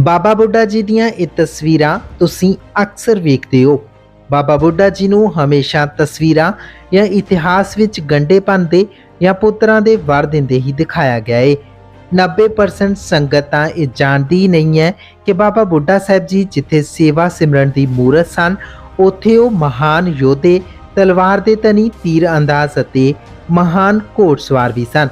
ਬਾਬਾ ਬੁੱਢਾ ਜੀ ਦੀਆਂ ਇਹ ਤਸਵੀਰਾਂ ਤੁਸੀਂ ਅਕਸਰ ਵੇਖਦੇ ਹੋ। ਬਾਬਾ ਬੁੱਢਾ ਜੀ ਨੂੰ ਹਮੇਸ਼ਾ ਤਸਵੀਰਾਂ ਜਾਂ ਇਤਿਹਾਸ ਵਿੱਚ ਗੰਡੇਪਨ ਦੇ ਜਾਂ ਪੁੱਤਰਾਂ ਦੇ ਵਰ ਦਿੰਦੇ ਹੀ ਦਿਖਾਇਆ ਗਿਆ ਏ। 90% ਸੰਗਤ ਤਾਂ ਇਹ ਜਾਣਦੀ ਹੀ ਨਹੀਂ ਹੈ ਕਿ ਬਾਬਾ ਬੁੱਢਾ ਸਾਹਿਬ ਜੀ ਜਿੱਥੇ ਸੇਵਾ ਸਿਮਰਨ ਦੀ ਮੂਰਤ ਸਨ, ਉੱਥੇ ਉਹ ਮਹਾਨ ਯੋਧੇ, ਤਲਵਾਰ ਦੇ ਤਨੀ ਤੀਰ ਅੰਦਾਜ਼ ਅਤੇ ਮਹਾਨ ਘੋੜਸਵਾਰ ਵੀ ਸਨ।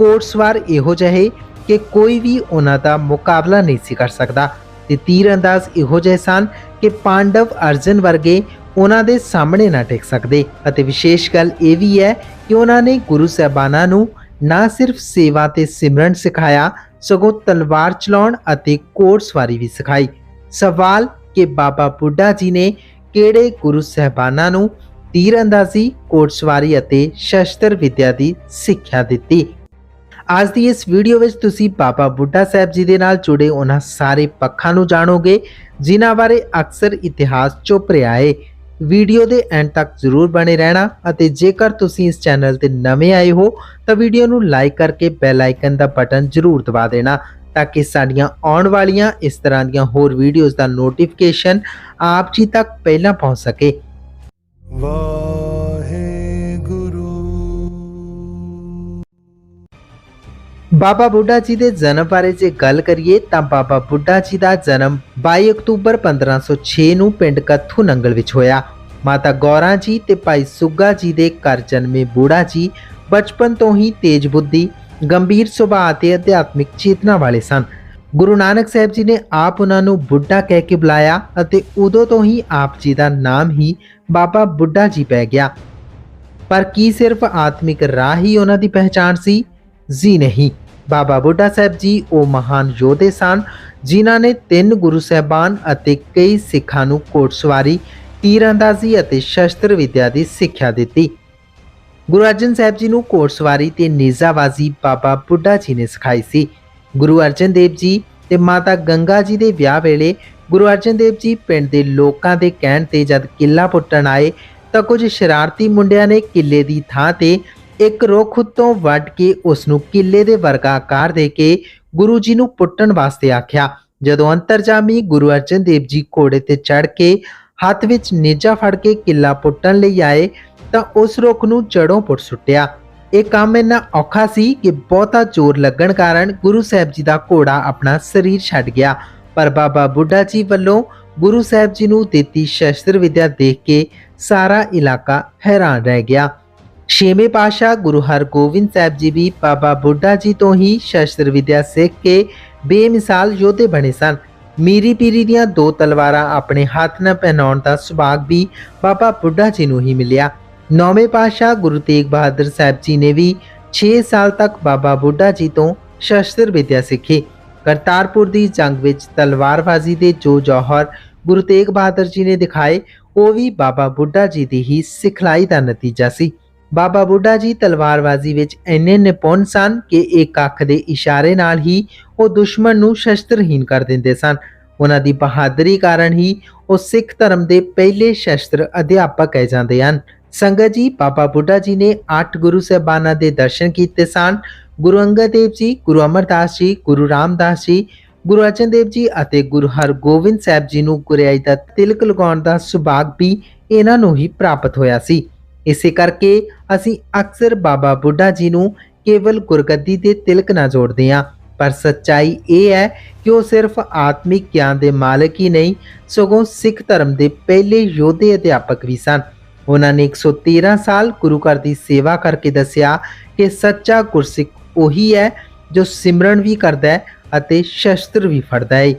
ਘੋੜਸਵਾਰ ਇਹੋ ਜਿਹੇ ਕਿ ਕੋਈ ਵੀ ਉਹਨਾਂ ਦਾ ਮੁਕਾਬਲਾ ਨਹੀਂ ਸੀ ਕਰ ਸਕਦਾ। ਤੇ ਤੀਰ ਅੰਦਾਜ਼ ਇਹੋ ਜਿਹੇ ਸਨ ਕਿ ਪਾਂਡਵ ਅਰਜਨ ਵਰਗੇ ਉਹਨਾਂ ਦੇ ਸਾਹਮਣੇ ਨਾ ਟਿਕ ਸਕਦੇ। ਅਤੇ ਵਿਸ਼ੇਸ਼ ਗੱਲ ਇਹ ਵੀ ਹੈ ਕਿ ਉਹਨਾਂ ਨੇ ਗੁਰੂ ਸਾਹਿਬਾਨਾਂ ਨੂੰ ਨਾ ਸਿਰਫ ਸੇਵਾ ਤੇ ਸਿਮਰਨ ਸਿਖਾਇਆ, ਸਗੋਂ ਤਲਵਾਰ ਚਲਾਉਣ ਅਤੇ ਘੋੜਸਵਾਰੀ ਵੀ ਸਿਖਾਈ। ਸਵਾਲ ਕਿ ਬਾਬਾ ਬੁੱਢਾ ਜੀ ਨੇ ਕਿਹੜੇ ਗੁਰੂ ਸਾਹਿਬਾਨਾਂ ਨੂੰ ਤੀਰ ਅੰਦਾਜ਼ੀ ਘੋੜਸਵਾਰੀ ਅਤੇ ਸ਼ਸਤਰ ਵਿਦਿਆ ਦੀ ਸਿੱਖਿਆ ਦਿੱਤੀ? ਅੱਜ ਦੀ ਇਸ ਵੀਡੀਓ ਵਿੱਚ ਤੁਸੀਂ ਬਾਬਾ ਬੁੱਢਾ ਸਾਹਿਬ ਜੀ ਦੇ ਨਾਲ ਜੁੜੇ ਉਹਨਾਂ ਸਾਰੇ ਪੱਖਾਂ ਨੂੰ ਜਾਣੋਗੇ, ਜਿਨ੍ਹਾਂ ਬਾਰੇ ਅਕਸਰ ਇਤਿਹਾਸ ਚੁੱਪ ਰਿਹਾ ਏ। ਵੀਡੀਓ ਦੇ ਐਂਡ ਤੱਕ ਜ਼ਰੂਰ ਬਣੇ ਰਹਿਣਾ ਅਤੇ ਜੇਕਰ ਤੁਸੀਂ ਇਸ ਚੈਨਲ ਤੇ ਨਵੇਂ ਆਏ ਹੋ, ਤਾਂ ਵੀਡੀਓ ਨੂੰ ਲਾਈਕ ਕਰਕੇ ਬੈਲ ਆਈਕਨ ਦਾ ਬਟਨ ਜ਼ਰੂਰ ਦਬਾ ਦੇਣਾ, ਤਾਂ ਕਿ ਸਾਡੀਆਂ ਆਉਣ ਵਾਲੀਆਂ ਇਸ ਤਰ੍ਹਾਂ ਦੀਆਂ ਹੋਰ ਵੀਡੀਓਜ਼ ਦਾ ਨੋਟੀਫਿਕੇਸ਼ਨ ਆਪ ਜੀ ਤੱਕ ਪਹਿਲਾਂ ਪਹੁੰਚ ਸਕੇ। ਵਾਹਿਗੁਰੂ ਬਾਬਾ ਬੁੱਢਾ ਜੀ ਦੇ ਜਨਮ ਬਾਰੇ ਜੇ ਗੱਲ ਕਰੀਏ ਤਾਂ ਬਾਬਾ ਬੁੱਢਾ ਜੀ ਦਾ ਜਨਮ 22 ਅਕਤੂਬਰ 1506 ਨੂੰ ਪਿੰਡ ਕੱਥੂ ਨੰਗਲ ਵਿੱਚ ਹੋਇਆ। ਮਾਤਾ ਗੌਰਾ ਜੀ ਤੇ ਭਾਈ ਸੁੱਗਾ ਜੀ ਦੇ ਘਰ ਜਨਮੇ ਬੁੱਢਾ ਜੀ ਬਚਪਨ ਤੋਂ ਹੀ ਤੇਜ ਬੁੱਧੀ, ਗੰਭੀਰ ਸੁਭਾਅ ਤੇ ਅਧਿਆਤਮਿਕ ਚੇਤਨਾ ਵਾਲੇ ਸਨ। ਗੁਰੂ ਨਾਨਕ ਸਾਹਿਬ ਜੀ ਨੇ ਆਪ ਉਹਨਾਂ ਨੂੰ ਬੁੱਢਾ ਕਹਿ ਕੇ ਬੁਲਾਇਆ ਅਤੇ ਉਦੋਂ ਤੋਂ ਹੀ ਆਪ ਜੀ ਦਾ ਨਾਮ ਹੀ ਬਾਬਾ ਬੁੱਢਾ ਜੀ ਪੈ ਗਿਆ। ਪਰ ਕੀ ਸਿਰਫ ਆਤਮਿਕ ਰਾਹ ਹੀ ਉਹਨਾਂ ਦੀ ਪਹਿਚਾਣ ਸੀ? ਜੀ ਨਹੀਂ। ਬਾਬਾ ਬੁੱਢਾ ਸਾਹਿਬ ਜੀ, ਉਹ ਮਹਾਨ ਯੋਧੇ ਸਨ, ਜਿਨ੍ਹਾਂ ਨੇ ਤਿੰਨ ਗੁਰੂ ਸਾਹਿਬਾਨ ਅਤੇ ਕਈ ਸਿੱਖਾਂ ਨੂੰ ਘੋੜਸਵਾਰੀ, ਤੀਰਅੰਦਾਜ਼ੀ ਅਤੇ ਸ਼ਸਤਰ ਵਿਦਿਆ ਦੀ ਸਿੱਖਿਆ ਦਿੱਤੀ। ਗੁਰੂ ਅਰਜਨ ਸਾਹਿਬ ਜੀ ਨੂੰ ਘੋੜਸਵਾਰੀ ਤੇ ਨੇਜ਼ਾਬਾਜ਼ੀ ਬਾਬਾ ਬੁੱਢਾ ਜੀ ਨੇ ਸਿਖਾਈ ਸੀ। ਗੁਰੂ ਅਰਜਨ ਦੇਵ ਜੀ ਤੇ ਮਾਤਾ ਗੰਗਾ ਜੀ ਦੇ ਵਿਆਹ ਵੇਲੇ ਗੁਰੂ ਅਰਜਨ ਦੇਵ ਜੀ ਪਿੰਡ ਦੇ ਲੋਕਾਂ ਦੇ ਕਹਿਣ ਤੇ ਜਦ ਕਿੱਲਾ ਪੁੱਟਣ ਆਏ, ਤਾਂ ਕੁਝ ਸ਼ਰਾਰਤੀ ਮੁੰਡਿਆਂ ਨੇ ਕਿੱਲੇ ਦੀ ਥਾਂ ਤੇ ਇੱਕ ਰੁੱਖ ਉੱਤੋਂ ਵੱਢ ਕੇ ਉਸ ਨੂੰ ਕਿੱਲੇ ਦੇ ਵਰਗਾ ਆਕਾਰ ਦੇ ਕੇ ਗੁਰੂ ਜੀ ਨੂੰ ਪੁੱਟਣ ਵਾਸਤੇ ਆਖਿਆ। ਜਦੋਂ ਅੰਤਰਜਾਮੀ ਗੁਰੂ ਅਰਜਨ ਦੇਵ ਜੀ ਘੋੜੇ ਤੇ ਚੜ੍ਹ ਕੇ ਹੱਥ ਵਿੱਚ ਨੇਜਾ ਫੜ ਕੇ ਕਿੱਲਾ ਪੁੱਟਣ ਲਈ ਆਏ, ਤਾਂ ਉਸ ਰੁੱਖ ਨੂੰ ਜੜੋਂ ਪੁੱਟ ਸੁੱਟਿਆ। ਇਹ ਕੰਮ ਇੰਨਾ ਔਖਾ ਸੀ ਕਿ ਬਹੁਤਾ ਜ਼ੋਰ ਲੱਗਣ ਕਾਰਨ ਗੁਰੂ ਸਾਹਿਬ ਜੀ ਦਾ ਘੋੜਾ ਆਪਣਾ ਸਰੀਰ ਛੱਡ ਗਿਆ। ਪਰ ਬਾਬਾ ਬੁੱਢਾ ਜੀ ਵੱਲੋਂ ਗੁਰੂ ਸਾਹਿਬ ਜੀ ਨੂੰ ਦਿੱਤੀ ਸ਼ਸਤਰ ਵਿਦਿਆ ਦੇਖ ਕੇ ਸਾਰਾ ਇਲਾਕਾ ਹੈਰਾਨ ਰਹਿ ਗਿਆ। ਛੇਵੇਂ ਪਾਸ਼ਾ ਗੁਰੂ ਹਰਗੋਬਿੰਦ ਸਾਹਿਬ ਜੀ ਵੀ ਬਾਬਾ ਬੁੱਢਾ ਜੀ ਤੋਂ ਹੀ ਸ਼ਸਤਰ ਵਿਦਿਆ ਸਿੱਖ ਕੇ ਬੇਮਿਸਾਲ ਯੋਧੇ ਬਣੇ ਸਨ। ਮੀਰੀ ਪੀਰੀ ਦੀਆਂ ਦੋ ਤਲਵਾਰਾਂ ਆਪਣੇ ਹੱਥ ਨਾਲ ਪਹਿਨਾਉਣ ਦਾ ਸੁਭਾਗ ਵੀ ਬਾਬਾ ਬੁੱਢਾ ਜੀ ਨੂੰ ਹੀ ਮਿਲਿਆ। ਨੌਵੇਂ ਪਾਸ਼ਾ ਗੁਰੂ ਤੇਗ ਬਹਾਦਰ ਸਾਹਿਬ ਜੀ ਨੇ ਵੀ 6 ਸਾਲ ਤੱਕ ਬਾਬਾ ਬੁੱਢਾ ਜੀ ਤੋਂ ਸ਼ਸਤਰ ਵਿਦਿਆ ਸਿੱਖੀ। ਕਰਤਾਰਪੁਰ ਦੀ ਜੰਗ ਵਿੱਚ ਤਲਵਾਰਬਾਜ਼ੀ ਦੇ ਜੋ ਜੌਹਰ ਗੁਰੂ ਤੇਗ ਬਹਾਦਰ ਜੀ ਨੇ ਦਿਖਾਏ, ਉਹ ਵੀ ਬਾਬਾ ਬੁੱਢਾ ਜੀ ਦੀ ਹੀ ਸਿਖਲਾਈ ਦਾ ਨਤੀਜਾ ਸੀ। ਬਾਬਾ ਬੁੱਢਾ ਜੀ ਤਲਵਾਰਬਾਜ਼ੀ ਵਿੱਚ ਇੰਨੇ ਨਿਪੁੰਨ ਸਨ ਕਿ ਇੱਕ ਅੱਖ ਦੇ ਇਸ਼ਾਰੇ ਨਾਲ ਹੀ ਉਹ ਦੁਸ਼ਮਣ ਨੂੰ ਸ਼ਸਤਰਹੀਨ ਕਰ ਦਿੰਦੇ ਸਨ। ਉਹਨਾਂ ਦੀ ਬਹਾਦਰੀ ਕਾਰਨ ਹੀ ਉਹ ਸਿੱਖ ਧਰਮ ਦੇ ਪਹਿਲੇ ਸ਼ਸਤਰ ਅਧਿਆਪਕ ਕਹਿ ਜਾਂਦੇ ਹਨ। ਸੰਗਤ ਜੀ, ਬਾਬਾ ਬੁੱਢਾ ਜੀ ਨੇ ਅੱਠ ਗੁਰੂ ਸਾਹਿਬਾਨਾਂ ਦੇ ਦਰਸ਼ਨ ਕੀਤੇ ਸਨ। ਗੁਰੂ ਅੰਗਦ ਦੇਵ ਜੀ, ਗੁਰੂ ਅਮਰਦਾਸ ਜੀ, ਗੁਰੂ ਰਾਮਦਾਸ ਜੀ, ਗੁਰੂ ਅਰਜਨ ਦੇਵ ਜੀ ਅਤੇ ਗੁਰੂ ਹਰਗੋਬਿੰਦ ਸਾਹਿਬ ਜੀ ਨੂੰ ਗੁਰਿਆਈ ਦਾ ਤਿਲਕ ਲਗਾਉਣ ਦਾ ਸੁਭਾਗ ਵੀ ਇਹਨਾਂ ਨੂੰ ਹੀ ਪ੍ਰਾਪਤ ਹੋਇਆ ਸੀ। ਇਸੇ ਕਰਕੇ ਅਸੀਂ ਅਕਸਰ ਬਾਬਾ ਬੁੱਢਾ ਜੀ ਨੂੰ ਕੇਵਲ ਗੁਰਗੱਦੀ ਦੇ ਤਿਲਕ ਨਾ ਜੋੜਦੇ ਹਾਂ। ਪਰ ਸੱਚਾਈ ਇਹ ਹੈ ਕਿ ਉਹ ਸਿਰਫ ਆਤਮਿਕ ਗਿਆਨ ਦੇ ਮਾਲਕ ਹੀ ਨਹੀਂ, ਸਗੋਂ ਸਿੱਖ ਧਰਮ ਦੇ ਪਹਿਲੇ ਯੋਧੇ ਅਧਿਆਪਕ ਵੀ ਸਨ। ਉਹਨਾਂ ਨੇ 113 ਸਾਲ ਗੁਰੂ ਘਰ ਦੀ ਸੇਵਾ ਕਰਕੇ ਦੱਸਿਆ ਕਿ ਸੱਚਾ ਗੁਰਸਿੱਖ ਉਹੀ ਹੈ ਜੋ ਸਿਮਰਨ ਵੀ ਕਰਦਾ ਹੈ ਅਤੇ ਸ਼ਸਤਰ ਵੀ ਫੜਦਾ ਹੈ।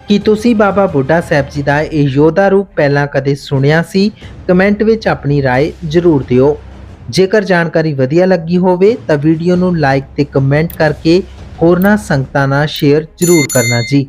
ਕੀ ਤੁਸੀਂ ਬਾਬਾ ਬੁੱਢਾ ਸਾਹਿਬ ਜੀ ਦਾ ਇਹ ਯੋਧਾ ਰੂਪ ਪਹਿਲਾਂ ਕਦੇ ਸੁਣਿਆ ਸੀ ਕਮੈਂਟ ਵਿੱਚ ਆਪਣੀ رائے ਜ਼ਰੂਰ ਦਿਓ ਜੇਕਰ ਜਾਣਕਾਰੀ ਵਧੀਆ ਲੱਗੀ ਹੋਵੇ ਤਾਂ ਵੀਡੀਓ ਨੂੰ ਲਾਈਕ ਤੇ ਕਮੈਂਟ ਕਰਕੇ ਹੋਰਨਾਂ ਸੰਗਤਾਂ ਨਾਲ ਸ਼ੇਅਰ ਜ਼ਰੂਰ ਕਰਨਾ ਜੀ